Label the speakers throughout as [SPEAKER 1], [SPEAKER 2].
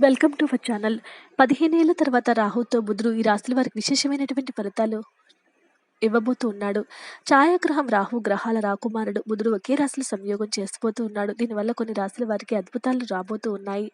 [SPEAKER 1] Welcome to our channel. పదిహేనేళ్ళ తర్వాత రాహుతో బుధుడు ఈ రాశుల వారికి విశేషమైనటువంటి ఫలితాలు? ఇవ్వబోతూ ఉన్నాడు ఛాయాగ్రహం రాహు గ్రహాల రాకుమారుడు బుధుడు ఒకే రాశిలో సంయోగం చేసిపోతూ ఉన్నాడు దీనివల్ల కొన్ని రాశుల వారికి అద్భుతాలు రాబోతూ ఉన్నాయి.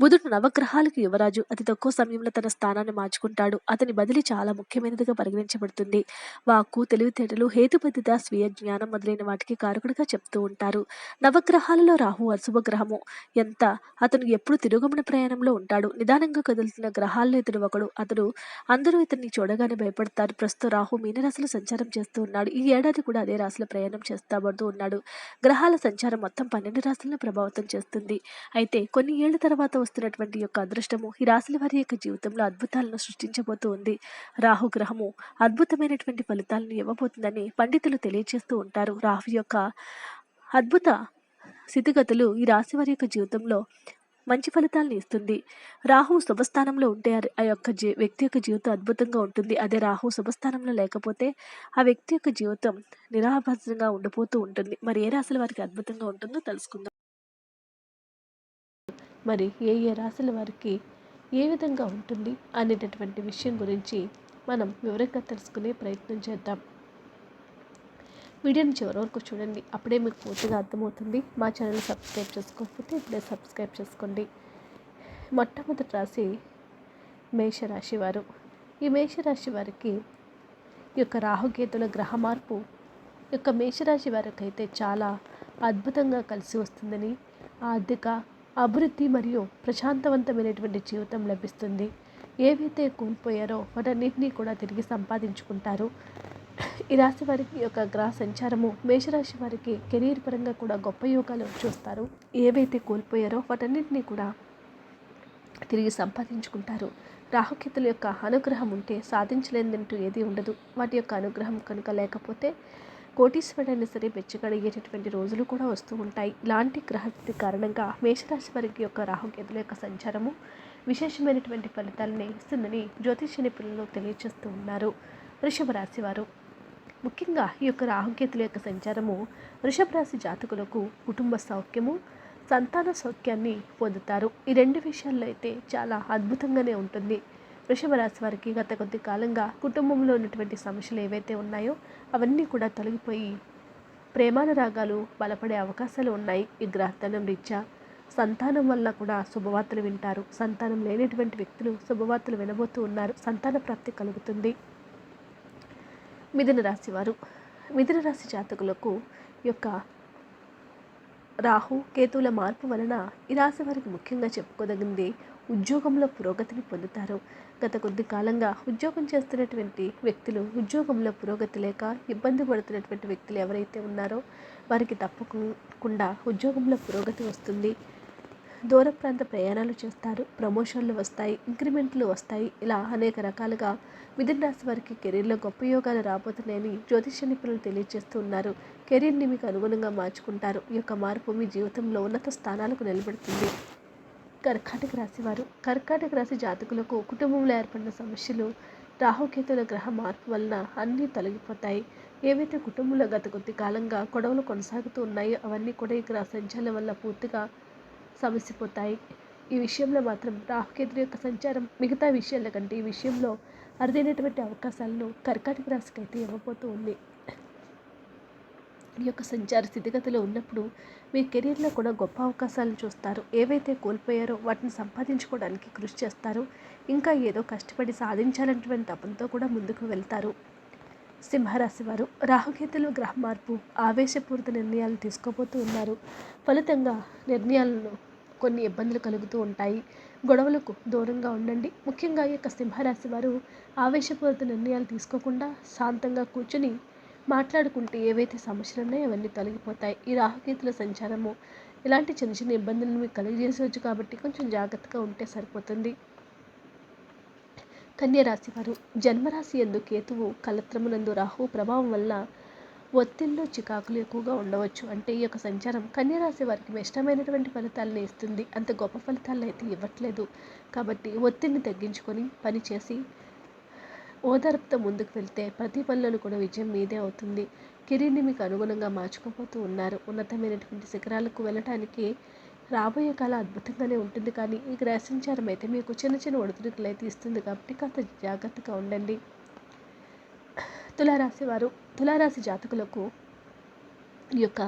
[SPEAKER 1] బుధుడు నవగ్రహాలకు యువరాజు. అతి తక్కువ సమయంలో తన స్థానాన్ని మార్చుకుంటాడు. అతని బదిలీ చాలా ముఖ్యమైనదిగా పరిగణించబడుతుంది. వాక్కు తెలివితేటలు హేతుబద్ధత స్వీయ జ్ఞానం మొదలైన వాటికి కారకుడిగా చెప్తూ ఉంటారు. నవగ్రహాలలో రాహు అశుభ గ్రహము. ఎంత? అతను ఎప్పుడు తిరుగుమన ప్రయాణంలో ఉంటాడు. నిదానంగా కదులుతున్న గ్రహాల్లో ఇతడు ఒకడు. అతడు అందరూ ఇతన్ని చూడగానే భయపడతారు. ప్రస్తుతం రాహు మీనరాశిలో సంచారం చేస్తూ ఉన్నాడు. ఈ ఏడాది కూడా అదే రాశిలో ప్రయాణం చేస్తాబడుతూ ఉన్నాడు. గ్రహాల సంచారం మొత్తం పన్నెండు రాశులను ప్రభావితం చేస్తుంది. అయితే కొన్ని ఏళ్ళ తర్వాత వస్తున్నటువంటి యొక్క అదృష్టము ఈ రాశుల వారి యొక్క జీవితంలో అద్భుతాలను సృష్టించబోతూ ఉంది. రాహు గ్రహము అద్భుతమైనటువంటి ఫలితాలను ఇవ్వబోతుందని పండితులు తెలియజేస్తూ ఉంటారు. రాహు యొక్క అద్భుత స్థితిగతులు ఈ రాశి వారి యొక్క జీవితంలో మంచి ఫలితాలను ఇస్తుంది. రాహు శుభస్థానంలో ఉంటే ఆ- యొక్క జీ వ్యక్తి యొక్క జీవితం అద్భుతంగా ఉంటుంది. అదే రాహు శుభస్థానంలో లేకపోతే ఆ వ్యక్తి యొక్క జీవితం నిరాభద్రంగా ఉండిపోతూ ఉంటుంది. మరి ఏ రాశుల వారికి అద్భుతంగా ఉంటుందో తెలుసుకుందాం. మరి ఏ ఏ రాశుల వారికి ఏ విధంగా ఉంటుంది అనేటటువంటి విషయం గురించి మనం వివరంగా తెలుసుకునే ప్రయత్నం చేద్దాం. వీడియోని చివరి వరకు చూడండి. అప్పుడే మీకు పూర్తిగా అర్థమవుతుంది. మా ఛానల్ సబ్స్క్రైబ్ చేసుకోకపోతే ఇప్పుడే సబ్స్క్రైబ్ చేసుకోండి. మొట్టమొదటి రాశి మేషరాశి వారు. ఈ మేషరాశి వారికి ఈ యొక్క రాహుకేతుల గ్రహ మార్పు ఈ యొక్క మేషరాశి వారికి అయితే చాలా అద్భుతంగా కలిసి వస్తుందని ఆర్థిక అభివృద్ధి మరియు ప్రశాంతవంతమైనటువంటి జీవితం లభిస్తుంది. ఏవైతే కోల్పోయారో వాటన్నింటినీ కూడా తిరిగి సంపాదించుకుంటారు. ఈ రాశి వారికి యొక్క గ్రహ సంచారము మేషరాశి వారికి కెరీర్ పరంగా కూడా గొప్ప యోగాలు చూస్తారు. ఏవైతే కోల్పోయారో వాటన్నిటినీ కూడా తిరిగి సంపాదించుకుంటారు. రాహుకేతుల యొక్క అనుగ్రహం ఉంటే సాధించలేదంటూ ఏది ఉండదు. వాటి యొక్క అనుగ్రహం కనుక లేకపోతే కోటీశ్వరుడైనా సరే బెచ్చగడిగేటటువంటి రోజులు కూడా వస్తూ ఉంటాయి. ఇలాంటి గ్రహస్థితి కారణంగా మేషరాశి వారికి యొక్క రాహుకేతుల యొక్క సంచారము విశేషమైనటువంటి ఫలితాలని ఇస్తుందని జ్యోతిష నిపుణులు తెలియజేస్తూ ఉన్నారు. వృషభ రాశి వారు. ముఖ్యంగా ఈ యొక్క రాహుకేతుల యొక్క సంచారము వృషభ రాశి జాతకులకు కుటుంబ సౌఖ్యము సంతాన సౌఖ్యాన్ని పొందుతారు. ఈ రెండు విషయాల్లో అయితే చాలా అద్భుతంగానే ఉంటుంది. వృషభ రాశి వారికి గత కొద్ది కాలంగా కుటుంబంలో ఉన్నటువంటి సమస్యలు ఏవైతే ఉన్నాయో అవన్నీ కూడా తొలగిపోయి ప్రేమానురాగాలు బలపడే అవకాశాలు ఉన్నాయి. ఈ గ్రహస్థానం రీత్యా సంతానం వల్ల కూడా శుభవార్తలు వింటారు. సంతానం లేనటువంటి వ్యక్తులు శుభవార్తలు వినబోతూ ఉన్నారు. సంతాన ప్రాప్తి కలుగుతుంది. మిథున రాశి వారు. మిథున రాశి జాతకులకు యొక్క రాహు కేతువుల మార్పు వలన ఈ రాశి వారికి ముఖ్యంగా చెప్పుకోదగింది ఉద్యోగంలో పురోగతిని పొందుతారు. గత కొద్ది కాలంగా ఉద్యోగం చేస్తున్నటువంటి వ్యక్తులు ఉద్యోగంలో పురోగతి లేక ఇబ్బంది పడుతున్నటువంటి వ్యక్తులు ఎవరైతే ఉన్నారో వారికి తప్పకుండా ఉద్యోగంలో పురోగతి వస్తుంది. దూర ప్రాంత ప్రయాణాలు చేస్తారు. ప్రమోషన్లు వస్తాయి. ఇంక్రిమెంట్లు వస్తాయి. ఇలా అనేక రకాలుగా మిథున రాశి వారికి కెరీర్లో గొప్ప యోగాలు రాబోతున్నాయని జ్యోతిష నిపుణులు తెలియజేస్తూ ఉన్నారు. కెరీర్ని మీకు అనుగుణంగా మార్చుకుంటారు. ఈ యొక్క మార్పు మీ జీవితంలో ఉన్నత స్థానాలకు నిలబెడుతుంది. కర్కాటక రాశి వారు కర్కాటక రాశి జాతకులకు కుటుంబంలో ఏర్పడిన సమస్యలు రాహుకేతుల గ్రహ మార్పు వలన అన్నీ తొలగిపోతాయి. ఏవైతే కుటుంబంలో గత కొద్ది కాలంగా గొడవలు కొనసాగుతూ ఉన్నాయో అవన్నీ కూడా ఈ గ్రహ వల్ల పూర్తిగా సమసిపోతాయి. ఈ విషయంలో మాత్రం రాహుకేతుల యొక్క సంచారం మిగతా విషయాల కంటే ఈ విషయంలో అరుదైనటువంటి అవకాశాలను కర్కాటక రాశికి అయితే ఇవ్వబోతూ ఉంది. ఈ యొక్క సంచార స్థితిగతిలో ఉన్నప్పుడు మీ కెరీర్లో కూడా గొప్ప అవకాశాలను చూస్తారు. ఏవైతే కోల్పోయారో వాటిని సంపాదించుకోవడానికి కృషి చేస్తారు. ఇంకా ఏదో కష్టపడి సాధించాలన్నటువంటి తపంతో కూడా ముందుకు వెళ్తారు. సింహరాశి వారు రాహుకేతులు గ్రహ మార్పు ఆవేశపూరిత నిర్ణయాలు తీసుకోబోతూ ఉన్నారు. ఫలితంగా నిర్ణయాలను కొన్ని ఇబ్బందులు కలుగుతూ ఉంటాయి. గొడవలకు దూరంగా ఉండండి. ముఖ్యంగా ఈ యొక్క సింహరాశి వారు ఆవేశపూరిత నిర్ణయాలు తీసుకోకుండా శాంతంగా కూర్చుని మాట్లాడుకుంటే ఏవైతే సమస్యలు ఉన్నాయో అవన్నీ తొలగిపోతాయి. ఈ రాహుకేతుల సంచారము ఇలాంటి చిన్న చిన్న ఇబ్బందులను మీకు కలిగజేసవచ్చు కాబట్టి కొంచెం జాగ్రత్తగా ఉంటే సరిపోతుంది. కన్యరాశి వారు జన్మరాశి ఎందు కేతువు కలత్రమునందు రాహు ప్రభావం వల్ల ఒత్తిడిలో చికాకులు ఎక్కువగా ఉండవచ్చు. అంటే ఈ యొక్క సంచారం కన్యరాశి వారికి ఇష్టమైనటువంటి ఫలితాలను ఇస్తుంది. అంత గొప్ప ఫలితాలను అయితే ఇవ్వట్లేదు. కాబట్టి ఒత్తిడిని తగ్గించుకొని పనిచేసి ఓదార్పుతో ముందుకు వెళ్తే ప్రతి పనులను కూడా విజయం మీదే అవుతుంది. కెరీర్ని మీకు అనుగుణంగా మార్చుకోబోతూ ఉన్నారు. ఉన్నతమైనటువంటి శిఖరాలకు వెళ్ళటానికి రాబోయే కాలం అద్భుతంగానే ఉంటుంది కానీ ఈ గ్రహసంచారం అయితే మీకు చిన్న చిన్న ఒడిదుడుకులు అయితే ఇస్తుంది కాబట్టి కాస్త జాగ్రత్తగా ఉండండి. తులారాశి వారు తులారాశి జాతకులకు ఈ యొక్క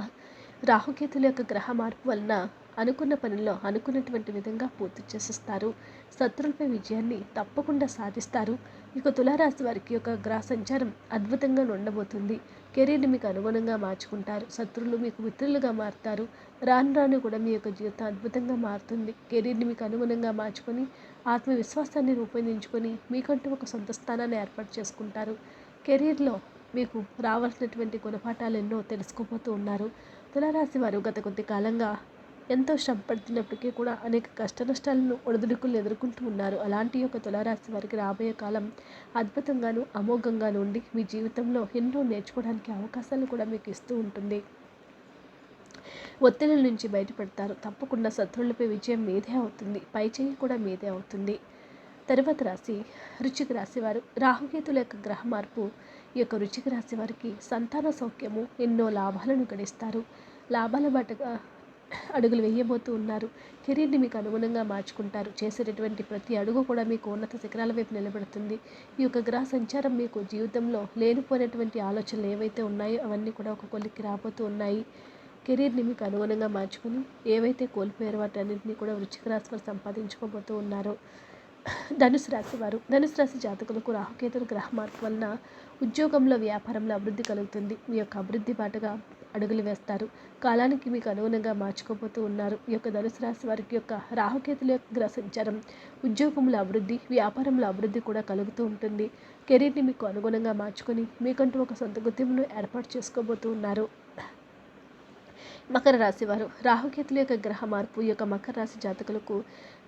[SPEAKER 1] రాహుకేతుల యొక్క గ్రహ మార్పు వలన అనుకున్న పనిలో అనుకున్నటువంటి విధంగా పూర్తి చేసేస్తారు. శత్రులపై విజయాన్ని తప్పకుండా సాధిస్తారు. ఇక తులారాశి వారికి యొక్క గ్రహ సంచారం అద్భుతంగా ఉండబోతుంది కెరీర్ని మీకు అనుగుణంగా మార్చుకుంటారు. శత్రులు మీకు మిత్రులుగా మారుతారు. రాను రాను కూడా మీ యొక్క జీవితం అద్భుతంగా మారుతుంది. కెరీర్ని మీకు అనుగుణంగా మార్చుకొని ఆత్మవిశ్వాసాన్ని రూపొందించుకొని మీకంటూ ఒక సొంత స్థానాన్ని ఏర్పాటు చేసుకుంటారు. కెరీర్లో మీకు రావాల్సినటువంటి గుణపాఠాలు ఎన్నో తెలుసుకోబోతూ ఉన్నారు. తులారాశి వారు గత కొద్ది కాలంగా ఎంతో శ్రమ పడుతున్నప్పటికీ కూడా అనేక కష్ట నష్టాలను ఒడిదుడుకులు ఎదుర్కొంటూ ఉన్నారు. అలాంటి యొక్క తులారాశి వారికి రాబోయే కాలం అద్భుతంగాను అమోఘంగాను ఉండి మీ జీవితంలో ఎన్నో నేర్చుకోవడానికి అవకాశాలు కూడా మీకు ఇస్తూ ఉంటుంది. ఒత్తిడి నుంచి బయటపడతారు. తప్పకుండా శత్రువులపై విజయం మీదే అవుతుంది. పై చేయి కూడా మీదే అవుతుంది. తర్వాత రాశి రుచిక రాశి వారు. రాహుకేతుల యొక్క గ్రహ మార్పు ఈ యొక్క రుచిక రాశి వారికి సంతాన సౌఖ్యము ఎన్నో లాభాలను గడిస్తారు. లాభాల బాటగా అడుగులు వేయబోతూ ఉన్నారు. కెరీర్ని మీకు అనుగుణంగా మార్చుకుంటారు. చేసేటటువంటి ప్రతి అడుగు కూడా మీకు ఉన్నత శిఖరాల వైపు నిలబెడుతుంది. ఈ యొక్క గ్రహ సంచారం మీకు జీవితంలో లేనిపోయినటువంటి ఆలోచనలు ఏవైతే ఉన్నాయో అవన్నీ కూడా ఒక కొలిక్కి రాబోతూ ఉన్నాయి. కెరీర్ని మీకు అనుగుణంగా మార్చుకుని ఏవైతే కోల్పోయారో వాటన్నింటినీ కూడా వృచ్చిక రాశి వారు సంపాదించుకోబోతూ ఉన్నారో ధనుసు రాశి వారు. ధనుసు రాశి జాతకులకు రాహుకేతుల గ్రహ మార్పు వలన ఉద్యోగంలో వ్యాపారంలో అభివృద్ధి కలుగుతుంది. మీ యొక్క అభివృద్ధి పాటుగా అడుగులు వేస్తారు. కాలానికి మీకు అనుగుణంగా మార్చుకోబోతూ ఉన్నారు. ఈ యొక్క ధనుసు రాశి వారికి యొక్క రాహుకేతుల యొక్క గ్రహ సంచారం ఉద్యోగంలో అభివృద్ధి వ్యాపారంలో అభివృద్ధి కూడా కలుగుతూ ఉంటుంది. కెరీర్ని మీకు అనుగుణంగా మార్చుకొని మీకంటూ ఒక సొంత గుర్తింపును ఏర్పాటు చేసుకోబోతూ ఉన్నారు. మకర రాశి వారు రాహుకేతుల యొక్క గ్రహ మార్పు ఈ యొక్క మకర రాశి జాతకులకు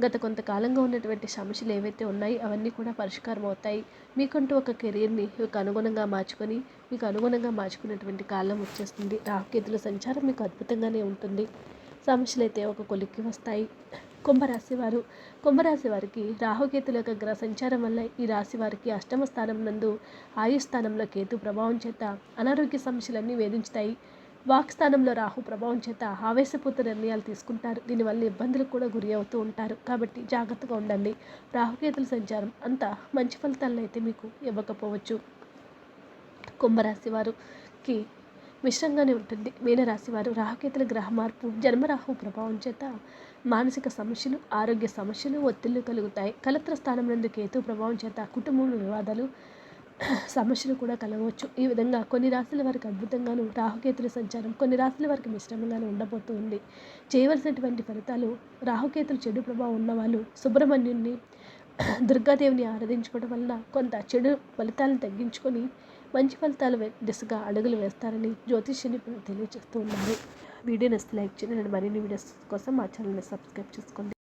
[SPEAKER 1] గత కొంతకాలంగా ఉన్నటువంటి సమస్యలు ఏవైతే ఉన్నాయో అవన్నీ కూడా పరిష్కారం అవుతాయి. మీకంటూ ఒక కెరీర్ని మీకు అనుగుణంగా మార్చుకొని మీకు అనుగుణంగా మార్చుకునేటువంటి కాలం వచ్చేస్తుంది. రాహుకేతుల సంచారం మీకు అద్భుతంగానే ఉంటుంది. సమస్యలు అయితే ఒక కొలిక్కి వస్తాయి. కుంభరాశి వారు కుంభరాశి వారికి రాహుకేతుల యొక్క గ్రహ సంచారం వల్ల ఈ రాశి వారికి అష్టమ స్థానం నందు ఆయు స్థానంలో కేతు ప్రభావం చేత అనారోగ్య సమస్యలన్నీ వేధించుతాయి. వాక్స్థానంలో రాహు ప్రభావం చేత ఆవేశపూత నిర్ణయాలు తీసుకుంటారు. దీనివల్ల ఇబ్బందులకు కూడా గురి అవుతూ ఉంటారు. కాబట్టి జాగ్రత్తగా ఉండండి. రాహుకేతుల సంచారం అంత మంచి ఫలితాలను అయితే మీకు ఇవ్వకపోవచ్చు. కుంభరాశి వారికి మిశ్రంగానే ఉంటుంది. మీనరాశి వారు రాహుకేతుల గ్రహ మార్పు జన్మరాహు ప్రభావం చేత మానసిక సమస్యలు ఆరోగ్య సమస్యలు ఒత్తిళ్ళు కలుగుతాయి. కలత్ర స్థానం నందు కేతు ప్రభావం చేత కుటుంబంలో వివాదాలు సమస్యలు కూడా కలగవచ్చు. ఈ విధంగా కొన్ని రాశుల వారికి అద్భుతంగాను రాహుకేతుల సంచారం కొన్ని రాశుల వారికి మిశ్రమంగాను ఉండబోతుంది. చేయవలసినటువంటి ఫలితాలు రాహుకేతులు చెడు ప్రభావం ఉన్నవాళ్ళు సుబ్రహ్మణ్యుని దుర్గాదేవిని ఆరాధించుకోవడం వలన కొంత చెడు ఫలితాలను తగ్గించుకొని మంచి ఫలితాలు దిశగా అడుగులు వేస్తారని జ్యోతిష నిపుణులు తెలియజేస్తూ ఉన్నారు. వీడియో నచ్చితే లైక్ చేయండి. మరిన్ని వీడియోస్ కోసం మా ఛానల్ని సబ్స్క్రైబ్ చేసుకోండి.